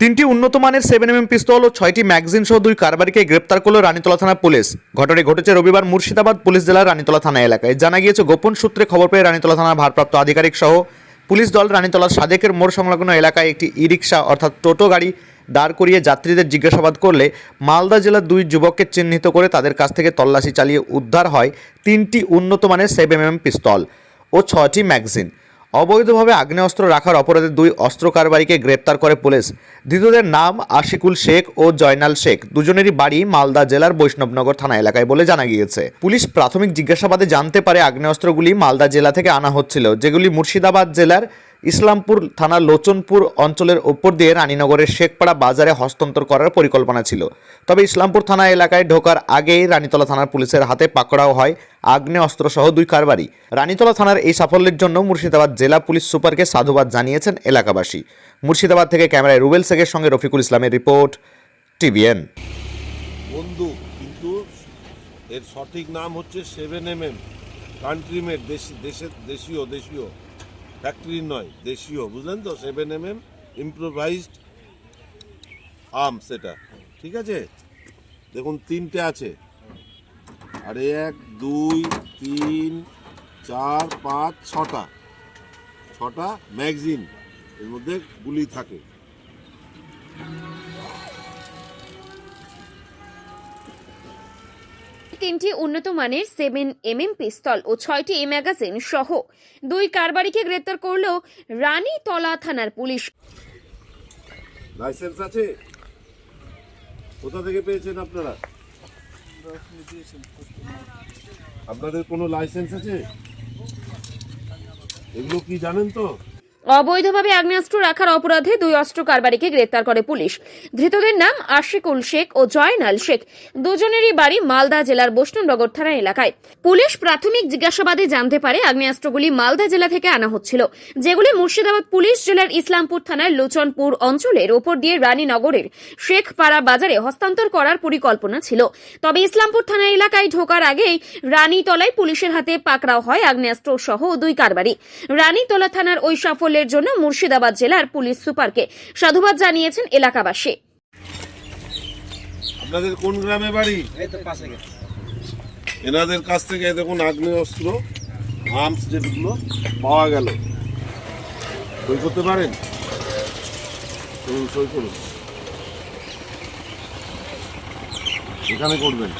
তিনটি উন্নত মানের সেভেন এম পিস্তল ও ছয়টি ম্যাগজিন সহ দুই কারবারিকে গ্রেপ্তার করল রানীতলা থানা পুলিশ। ঘটনাটি ঘটেছে রবিবার মুর্শিদাবাদ পুলিশ জেলার রানীতলা থানা এলাকায়। জানা গিয়েছে, গোপন সূত্রে খবর পেয়ে রানীতলা থানার ভারপ্রাপ্ত আধিকারিক সহ পুলিশ দল রানীতলার সাদেকের মোড় সংলগ্ন এলাকায় একটি ই রিক্সা অর্থাৎ টোটো গাড়ি দাঁড় করিয়ে যাত্রীদের জিজ্ঞাসাবাদ করলে মালদা জেলার দুই যুবককে চিহ্নিত করে তাদের কাছ থেকে তল্লাশি চালিয়ে উদ্ধার হয় তিনটি উন্নত মানের সেভেন এম পিস্তল ও ছটি ম্যাগজিন অবৈধভাবে আগ্নেয়াস্ত্র রাখার অপরাধে দুই অস্ত্র কারবারিকে গ্রেপ্তার করে পুলিশ। ধৃতদের নাম আশিকুল শেখ ও জয়নাল শেখ। দুজনেরই বাড়ি মালদা জেলার বৈষ্ণবনগর থানা এলাকায় বলে জানা গিয়েছে। পুলিশ প্রাথমিক জিজ্ঞাসাবাদে জানতে পারে আগ্নেয়াস্ত্রগুলি মালদা জেলা থেকে আনা হচ্ছিল, যেগুলি মুর্শিদাবাদ জেলার ইসলামপুর থানার লোচনপুর অঞ্চলের ওপর দিয়ে রানীনগরের শেখপাড়া বাজারে হস্তান্তর করার পরিকল্পনা ছিল। তবে ইসলামপুর থানা এলাকায় ঢোকার আগেই রানীতলা থানার পুলিশের হাতে পাকড়াও হয় আগ্নেয়াস্ত্র সহ দুই কারবারি রানীতলা থানার এই সাফল্যের জন্য মুর্শিদাবাদ জেলা পুলিশ সুপারকে সাধুবাদ জানিয়েছেন এলাকাবাসী। মুর্শিদাবাদ থেকে ক্যামেরায় রুবেল শেখের সঙ্গে রফিকুল ইসলামের রিপোর্ট, টিভিএন। বন্দুক কিন্তু এর সঠিক নাম হচ্ছে সেভেন এম এম দেশের দেশীয় দেশীয়। ফ্যাক্টরির নয়, দেশীয়, বুঝলেন তো? Seven M M improvised arms এটা। ঠিক আছে? দেখুন, তিনটে আছে। আর এক, দুই, তিন, চার, পাঁচ, ছটা। ছটা ম্যাগজিন এর মধ্যে গুলি থাকে। তিনটি উন্নত মানের সেভেন এম এম পিস্তল ও ছয়টি ম্যাগাজিন সহ দুই কারবারিকে গ্রেপ্তার করল রানীতলা থানার পুলিশ। লাইসেন্স আছে? কোথা থেকে পেয়েছেন আপনারা? আপনাদের কোনো লাইসেন্স আছে? এগুলো কি জানেন তো? অবৈধভাবে আগ্নেয়াস্ত্র রাখার অপরাধে দুই অস্ত্র কারবারিকে গ্রেপ্তার করে পুলিশ। ধৃতদের নাম আশিকুল শেখ ও জয়নাল শেখ। দুজনেরই বাড়ি মালদা জেলার বৈষ্ণবনগর থানা এলাকায়। পুলিশ প্রাথমিক জিজ্ঞাসাবাদে জানতে পারে আগ্নেয়াস্ত্রগুলি মালদা জেলা থেকে আনা হচ্ছিল, যেগুলি মুর্শিদাবাদ পুলিশ জেলার ইসলামপুর থানার লোচনপুর অঞ্চলের ওপর দিয়ে রানীনগরের শেখপাড়া বাজারে হস্তান্তর করার পরিকল্পনা ছিল। তবে ইসলামপুর থানা এলাকায় ঢোকার আগেই রানীতলায় পুলিশের হাতে পাকড়াও হয় আগ্নেয়াস্ত্র সহ দুই কারবারি রানীতলা থানার ওই সাফল্যের জন্য মুর্শিদাবাদ জেলার পুলিশ সুপারকে সাধুবাদ জানিয়েছেন এলাকাবাসী। আপনাদের কোন গ্রামে বাড়ি? এনাদের কাছ থেকে দেখুন আগ্নেয় অস্ত্র আর্মস যেগুলো পাওয়া গেল। সই করতে পারেন? সই করুন। এখানে করবেন।